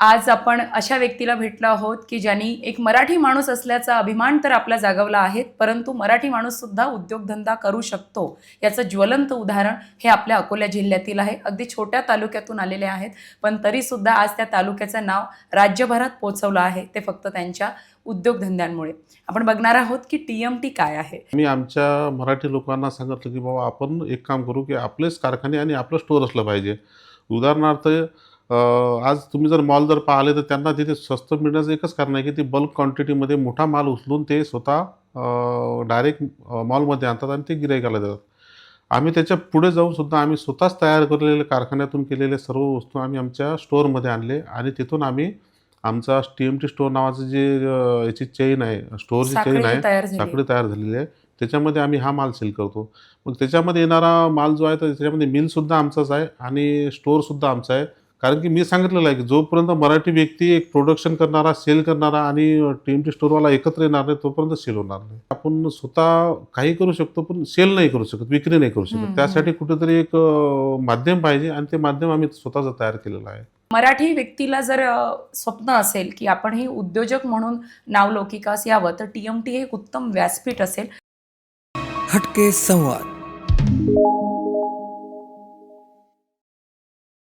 आज आपण अशा व्यक्तीला भेटलो आहोत की ज्यांनी एक मराठी माणूस असल्याचा अभिमान तर आपला जागवला आहे परंतु मराठी माणूससुद्धा उद्योगधंदा करू शकतो. याचं ज्वलंत उदाहरण हे आपल्या अकोला जिल्ह्यातील आहे. अगदी छोट्या तालुक्यातून आलेले आहेत पण तरीसुद्धा आज त्या तालुक्याचं नाव राज्यभरात पोहोचवलं आहे. ते फक्त त्यांच्या उद्योगधंद्यांमुळे. आपण बघणार आहोत की टी एम टी काय आहे. मी आमच्या मराठी लोकांना सांगितलं की बाबा आपण एक काम करू की आपलेच कारखाने आणि आपलं स्टोअर असलं पाहिजे. उदाहरणार्थ आज तुम्ही जर मॉल जर पाहिले तर त्यांना तिथे स्वस्त मिळण्याचं एकच कारण आहे की ती बल्क क्वांटिटीमध्ये मोठा माल उचलून ते स्वतः डायरेक्ट मॉलमध्ये आणतात आणि ते गिरायकाला देतात आम्ही त्याच्या पुढे जाऊन सुद्धा आम्ही स्वतःच तयार केलेले कारखान्यातून केलेले सर्व वस्तू आम्ही आमच्या स्टोअरमध्ये आणले आणि तिथून आम्ही आमचा टी एम टी स्टोअर नावाचं जे याची चेन आहे स्टोअरची चेन आहे साखळी तयार झालेली आहे. त्याच्यामध्ये आम्ही हा माल सेल करतो. मग त्याच्यामध्ये येणारा माल जो आहे तर त्याच्यामध्ये मिलसुद्धा आमचाच आहे आणि स्टोअरसुद्धा आमचा आहे. कारण की मी सांगितलेलं आहे की जोपर्यंत मराठी व्यक्ती एक प्रोडक्शन करणारा सेल करणारा आणि टी एम टी स्टोअरवाला एकत्र येणार नाही तोपर्यंत सेल होणार नाही. आपण स्वतः काही करू शकतो पण सेल नाही करू शकत विक्री नाही करू शकत. त्यासाठी कुठेतरी एक माध्यम पाहिजे आणि ते माध्यम आम्ही स्वतःच तयार केलेलं आहे. मराठी व्यक्तीला जर स्वप्न असेल की आपणही उद्योजक म्हणून नावलौकिकास यावं तर टी एम टी हे एक उत्तम व्यासपीठ असेल. हटके संवाद.